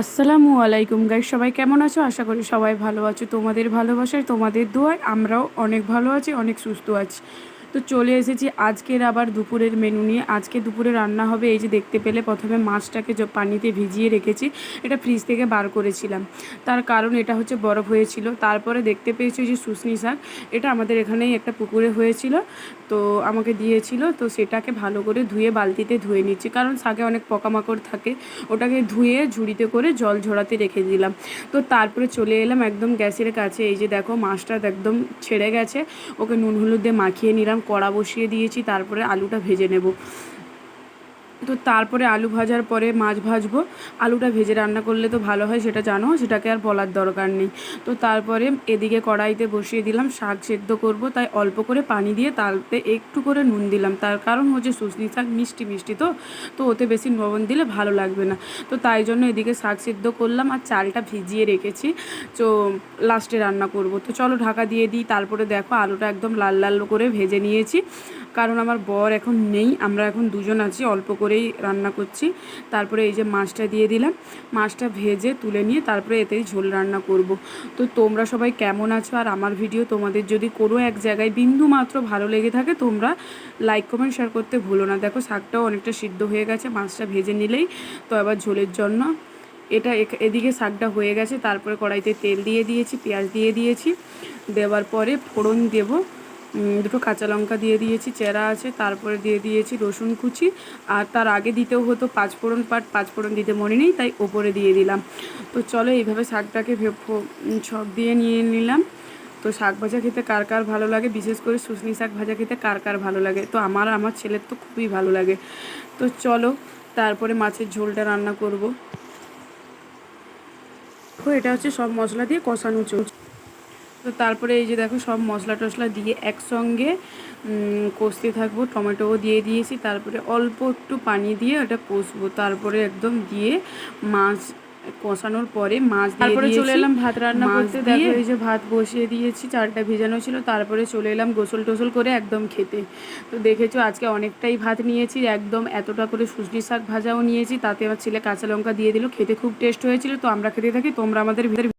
আসসালামু আলাইকুম গাই সবাই কেমন আছো? আশা করি সবাই ভালো আছো। তোমাদের ভালোবাসায় তোমাদের দোয়ায় আমরাও অনেক ভালো আছি, অনেক সুস্থ আছি। তো চলে এসেছি আজকের আবার দুপুরের মেনু নিয়ে। আজকে দুপুরে রান্না হবে, এই যে দেখতে পেলে প্রথমে মাছটাকে পানিতে ভিজিয়ে রেখেছি, এটা ফ্রিজ থেকে বার করেছিলাম। তার কারণ এটা হচ্ছে বরফ হয়েছিল। তারপরে দেখতে পেয়েছি যে শুশনি শাক, এটা আমাদের এখানেই একটা পুকুরে হয়েছিল, তো আমাকে দিয়েছিল, তো সেটাকে ভালো করে ধুয়ে বালতিতে ধুয়ে নিচ্ছি। কারণ শাকে অনেক পোকামাকড় থাকে, ওটাকে ধুয়ে ঝুড়িতে করে জল ঝরাতে রেখে দিলাম। তো তারপরে চলে এলাম একদম গ্যাসের কাছে। এই যে দেখো, মাছটা একদম ছেড়ে গেছে, ওকে নুন হলুদ দিয়ে মাখিয়ে নিলাম। কড়া বসিয়ে দিয়েছি তারপরে আলুটা ভেজে নেব। তো তারপরে আলু ভাজার পরে মাছ ভাজবো। আলুটা ভেজে রান্না করলে তো ভালো হয়, সেটা জানো? সেটাকে আর বলার দরকার নেই। তো তারপরে এদিকে কড়াইতে বসিয়ে দিলাম, শাক সেদ্ধ করব। তাই অল্প করে পানি দিয়ে তাতে একটু করে নুন দিলাম। তার কারণ হচ্ছে শুশনি শাক মিষ্টি মিষ্টি তো। তো ওতে বেশি লবণ দিলে ভালো লাগবে না। তো তাই জন্য এদিকে শাক সেদ্ধ করলাম আর চালটা ভিজিয়ে রেখেছি। তো লাস্টে রান্না করব। তো চলো ঢাকা দিয়ে দিই। তারপরে দেখো আলুটা একদম লাল লাল করে ভেজে নিয়েছি। কারণ আমার বর এখন নেই, আমরা এখন দুজন আছি, অল্প করেই রান্না করছি। তারপরে এই যে মাছটা দিয়ে দিলাম, মাছটা ভেজে তুলে নিয়ে তারপরে এতেই ঝোল রান্না করব। তো তোমরা সবাই কেমন আছো? আর আমার ভিডিও তোমাদের যদি কোনো এক জায়গায় বিন্দু মাত্র ভালো লেগে থাকে, তোমরা লাইক কমেন্ট শেয়ার করতে ভুলো না। দেখো শাকটাও অনেকটা সিদ্ধ হয়ে গেছে, মাছটা ভেজে নিলেই তো আবার ঝোলের জন্য। এটা এদিকে শাকটা হয়ে গেছে, তারপরে কড়াইতে তেল দিয়ে দিয়েছি, পেঁয়াজ দিয়ে দিয়েছি, দেওয়ার পরে ফোড়ন দেবো। দুটো কাঁচা লঙ্কা দিয়ে দিয়েছি, চেরা আছে, তারপরে দিয়ে দিয়েছি রসুন কুচি, আর তার আগে দিতেও হতো পাঁচফোড়ন পাট পাঁচফোড়ন দিতে মনে নেই, তাই ওপরে দিয়ে দিলাম। তো চলো এইভাবে শাকটাকে ছক দিয়ে নিয়ে নিলাম। তো শাক ভাজা খেতে কার কার ভালো লাগে? বিশেষ করে শুশনি শাক ভাজা খেতে কার কার ভালো লাগে? তো আমার আমার ছেলের তো খুবই ভালো লাগে। তো চলো, তারপরে মাছের ঝোলটা রান্না করব। তো এটা হচ্ছে সব মশলা দিয়ে কষানো চলছে তো তারপরে এই যে দেখো সব মশলা টশলা দিয়ে একসঙ্গে কষতে থাকব। টমেটোও দিয়ে দিয়েছি। তারপরে অল্প একটু পানি দিয়ে ওটা কষবো। তারপরে একদম দিয়ে মাছ কষানোর পরে মাছ তারপরে চলে এলাম ভাত রান্না করতে, দেখো এই যে ভাত বসিয়ে দিয়েছি চালটা ভেজানো ছিল। তারপরে চলে এলাম গোসল টোসল করে একদম খেতে। তো দেখেছ আজকে অনেকটাই ভাত নিয়েছি একদম এতটা করে সুজনি শাক ভাজাও নিয়েছি। তাতে আমার ছেলে কাঁচা লঙ্কা দিয়ে দিল। খেতে খুব টেস্ট হয়েছিল। তো আমরা খেতে থাকি তোমরা আমাদের ভিতরে